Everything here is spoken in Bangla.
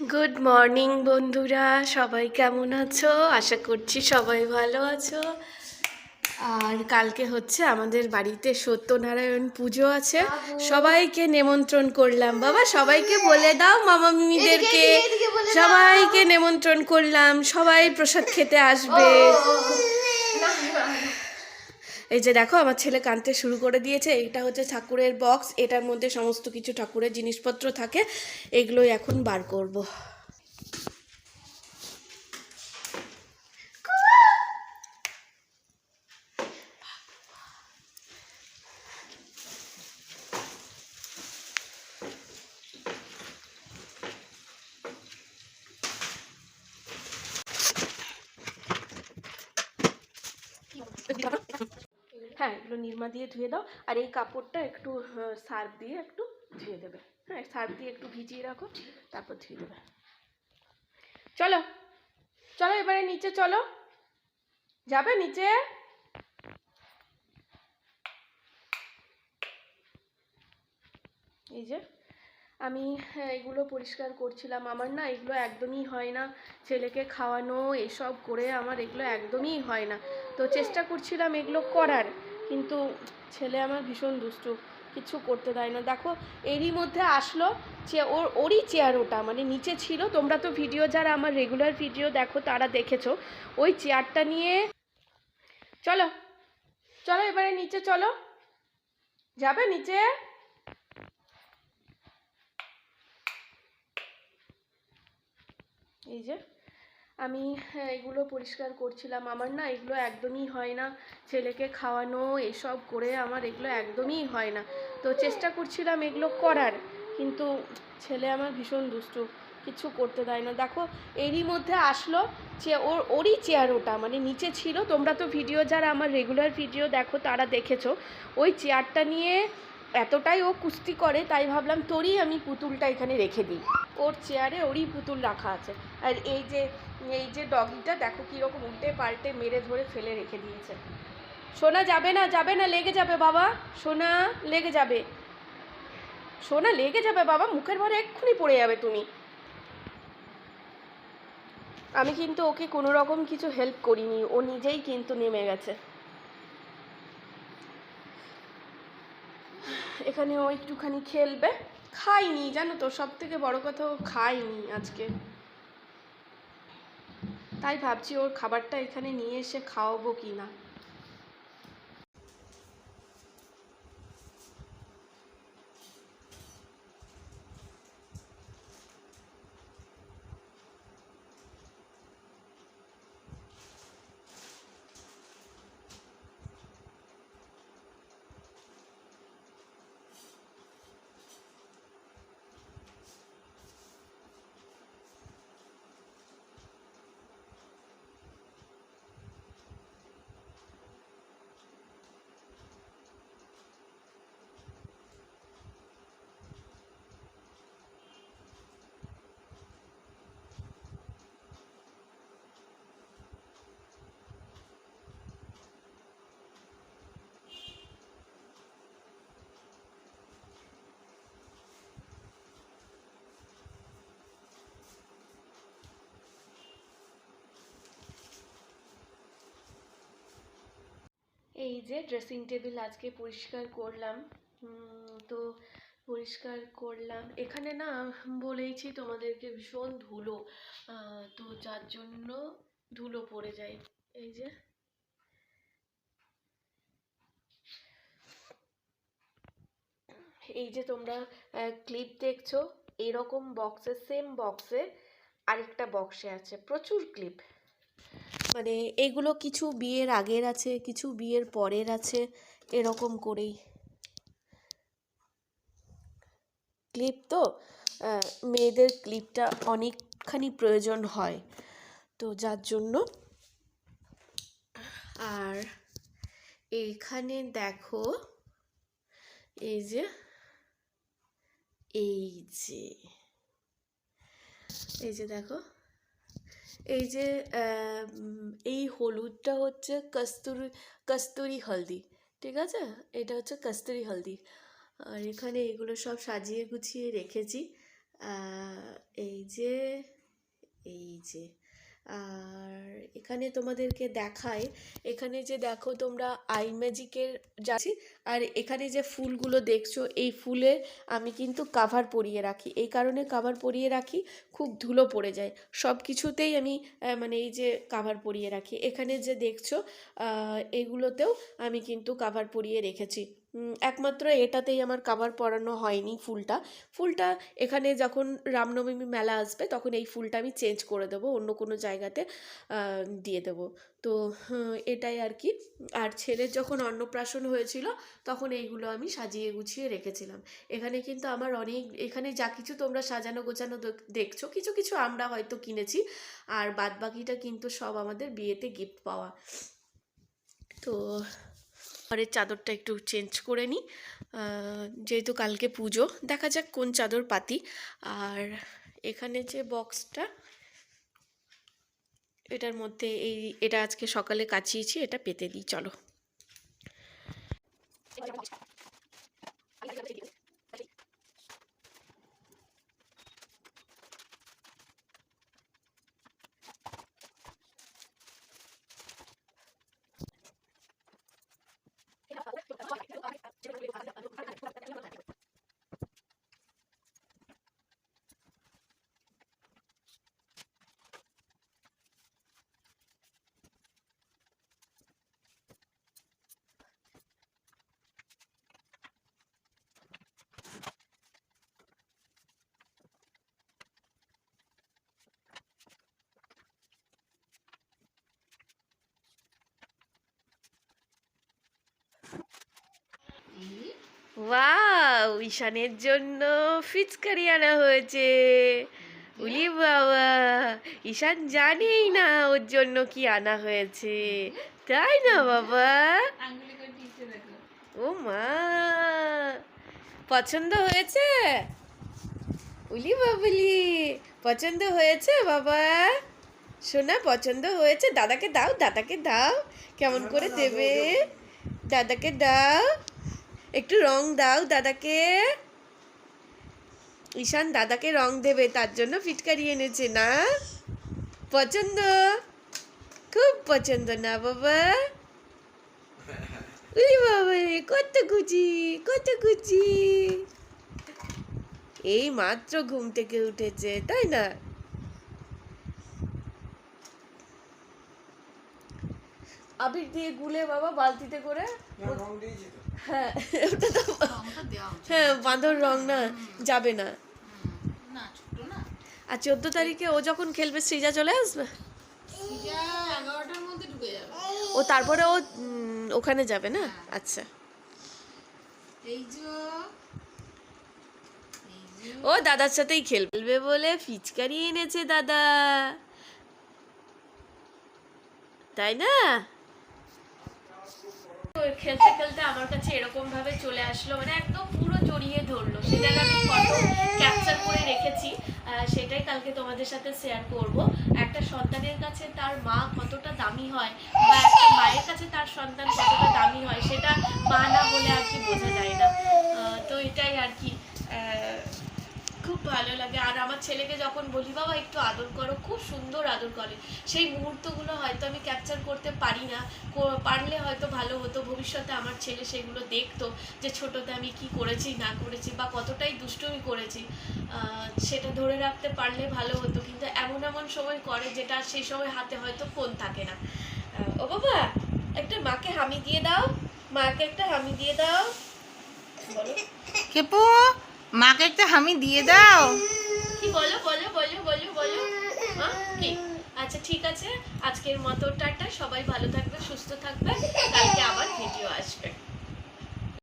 গুড মর্নিং বন্ধুরা। সবাই কেমন আছো? আশা করছি সবাই ভালো আছো। আর কালকে হচ্ছে আমাদের বাড়িতে সত্যনারায়ণ পুজো আছে। সবাইকে নেমন্ত্রণ করলাম। বাবা সবাইকে বলে দাও মামা মিমিদেরকে। সবাইকে নেমন্ত্রণ করলাম। সবাই প্রসাদ খেতে আসবে। এই যে দেখো, আমার ছেলে কানতে শুরু করে দিয়েছে। এটা হচ্ছে ঠাকুরের বক্স এটার মধ্যে সমস্ত কিছু ঠাকুরের জিনিসপত্র থাকে, এগুলোই এখন বার করব। হ্যাঁ এগুলো নির্মা দিয়ে ধুয়ে দাও। আর এই কাপড়টা একটু সার্ফ দিয়ে একটু ধুয়ে দেবে। হ্যাঁ সার্ফ দিয়ে একটু ভিজিয়ে রাখো, তারপর ধুয়ে দেবে। চলো চলো এবারে নিচে চলো। যাবে নিচে? এই যে, আমি এগুলো পরিষ্কার করছিলাম। আমার না এগুলো একদমই হয় না। ছেলেকে খাওয়ানো, এসব করে আমার এগুলো একদমই হয় না। তো চেষ্টা করছিলাম এগুলো করার। কিন্তু ছেলে আমার ভীষণ দুষ্টু, কিছু করতে দেয় না। দেখো, এরই মধ্যে আসলো যে ওর, ওরই চেয়ার ওটা মানে নিচে ছিল। তোমরা তো ভিডিও, যারা আমার রেগুলার ভিডিও দেখো, তারা দেখেছ। ওই চেয়ারটা নিয়ে, চলো চলো এবারে নিচে, চলো। যাবে নিচে? এই যে আমি হ্যাঁ, এগুলো পরিষ্কার করছিলাম। আমার না এগুলো একদমই হয় না। ছেলেকে খাওয়ানো এসব করে আমার এগুলো একদমই হয় না। তো চেষ্টা করছিলাম এগুলো করার কিন্তু ছেলে আমার ভীষণ দুষ্টু কিছু করতে দেয় না। দেখো এরই মধ্যে আসলো যে ওর ওরই চেয়ার ওটা মানে নিচে ছিল। তোমরা তো ভিডিও যারা আমার রেগুলার ভিডিও দেখো তারা দেখেছ। ওই চেয়ারটা নিয়ে এতটাই ও কুস্তি করে, তাই ভাবলাম তোরই আমি পুতুলটা এখানে রেখে দিই। ওর চেয়ারে ওরই পুতুল রাখা আছে। আর এই যে এই যে ডগিটা, দেখো কীরকম উল্টে পাল্টে মেরে ধরে ফেলে রেখে দিয়েছে। সোনা যাবে না যাবে না, লেগে যাবে বাবা। সোনা, লেগে যাবে। সোনা, লেগে যাবে বাবা, মুখের ভরে এক্ষুনি পড়ে যাবে তুমি। আমি কিন্তু ওকে কোনো রকম কিছু হেল্প করিনি, ও নিজেই কিন্তু নেমে গেছে। এখানে ও একটুখানি খেলবে। খাইনি, জানো তো সব থেকে বড় কথা ও খাইনি আজকে। তাই ভাবছি ওর খাবারটা এখানে নিয়ে এসে খাওয়াবো কি না এই যে ড্রেসিং টেবিল আজকে পরিষ্কার করলাম। তো পরিষ্কার করলাম। এখানে না বলেইছি তোমাদেরকে ভীষণ ধুলো। তো যার জন্য ধুলো পড়ে যায়। এই যে। এই যে তোমরা ক্লিপ দেখছ, এরকম বক্সে সেম বক্সে আরেকটা বক্সে আছে। প্রচুর ক্লিপ মানে এগুলো কিছু বিয়ের আগের আছে, কিছু বিয়ের পরের আছে, এরকম করেই। ক্লিপ তো? মেয়েদের ক্লিপটা অনেকখানি প্রয়োজন হয়। তো যার জন্য আর এখানে দেখো, এই যে এই যে এই যে দেখো এই যে এই হলুদটা হচ্ছে কস্তুরি কস্তুরি হলদি, ঠিক আছে? এটা হচ্ছে কস্তুরি হলদি। আর এখানে এগুলো সব সাজিয়ে গুছিয়ে রেখেছি। এই যে এই যে আর এখানে তোমাদেরকে দেখায় এখানে যে দেখো তোমরা আই ম্যাজিকের যাচ্ছি আর এখানে যে ফুলগুলো দেখছ, এই ফুলে আমি কিন্তু কাভার পরিয়ে রাখি। এই কারণে কাভার পরিয়ে রাখি, খুব ধুলো পড়ে যায়। সব কিছুতেই আমি মানে এই যে কাভার পরিয়ে রাখি। এখানে যে দেখছ এগুলোতেও আমি কিন্তু কাভার পরিয়ে রেখেছি। একমাত্র এটাতেই আমার কাবার পরানো হয়নি ফুলটা। ফুলটা এখানে যখন রামনবমী মেলা আসবে, তখন এই ফুলটা আমি চেঞ্জ করে দেবো, অন্য কোনো জায়গাতে দিয়ে দেবো। তো এটাই আর কি। আর ছেলের যখন অন্নপ্রাশন হয়েছিল, তখন এইগুলো আমি সাজিয়ে গুছিয়ে রেখেছিলাম। এখানে কিন্তু আমার অনেক, এখানে যা কিছু তোমরা সাজানো গোছানো দেখছ, কিছু কিছু আমরা হয়তো কিনেছি, আর বাদ বাকিটা কিন্তু সব আমাদের বিয়েতে গিফট পাওয়া। তো ঘরের চাদরটা একটু চেঞ্জ করে নিই। যেহেতু কালকে পুজো, দেখা যাক কোন চাদর পাতি। আর এখানে যে বক্সটা, এটার মধ্যে এই, এটা আজকে সকালে কাচিয়েছি, এটা পেতে দিই, চলো। ওয়াও, ঈশানের জন্য ফিচকারি আনা হয়েছে। উলি বাবা, ঈশান জানেই না ওর জন্য কি আনা হয়েছে। তাই না বাবা? ও মা, পছন্দ হয়েছে? উলি বাবুলি, পছন্দ হয়েছে বাবা? সোনা, পছন্দ হয়েছে? দাদাকে দাও দাদাকে দাও। কেমন করে দেবে? দাদাকে দাও। একটু রং দাও, দাদাকে। ঈশান দাদাকে রং দেবে, তার জন্য ফিটকারি এনেছে না? পছন্দ? খুব পছন্দ না বাবা। উলি বাবা কত খুশি কত খুশি। এই মাত্র ঘুম থেকে উঠেছে, তাই না? আবির দিয়ে গুলে বাবা বালতিতে করে হ্যাঁ ওটা তো। হ্যাঁ বাঁদর রং না যাবে না। না ছোট না। আর চোদ্দ তারিখে ও যখন খেলবে সৃজা চলে আসবে? সিজা এগারোটার মধ্যে ঢুকে যাবে। ও তারপরে ও ওখানে যাবে না? আচ্ছা। এই যে এই যে ও দাদার সাথেই খেলবে বলে ফিচকারি এনেছে দাদা। তাই না? খেলতে খেলতে আমার কাছে এরকম ভাবে চলে আসলো। মানে একদম পুরো জড়িয়ে ধরলো। সেটা আমি ফটো ক্যাপচার করে রেখেছি। সেটাই কালকে তোমাদের সাথে শেয়ার করব। একটা সন্তানের কাছে তার মা কতটা দামি হয় বা একটা মায়ের কাছে তার সন্তান কতটা দামি হয়, সেটা মা না বলে আর কি বোঝা যায় না। তো এটাই আর কি। খুব ভালো লাগে। আর আমার ছেলেকে যখন বলি, বাবা, একটু আদর করো, খুব সুন্দর আদর করে। সেই মুহূর্তগুলো হয়তো আমি ক্যাপচার করতে পারি না। পারলে হয়তো ভালো হতো। ভবিষ্যতে আমার ছেলে সেগুলো দেখতো যে ছোটতে আমি কি করেছি, না করেছি, বা কতটাই দুষ্টুমি করেছি। সেটা ধরে রাখতে পারলে ভালো হতো। কিন্তু এমন এমন সময় করে যেটা সেই সময় হাতে হয়তো ফোন থাকে না। ও বাবা, একটা মাকে হামি দিয়ে দাও। মাকে একটা হামি দিয়ে দাও। বলো। খেপু মাকে একটা হামি দিয়ে দাও। কি বলো বলো বলো বলো বলো? কি? আচ্ছা ঠিক আছে। আজকের মতো টাটা। সবাই ভালো থাকবে, সুস্থ থাকবে। কালকে আবার ভিডিও আসবে।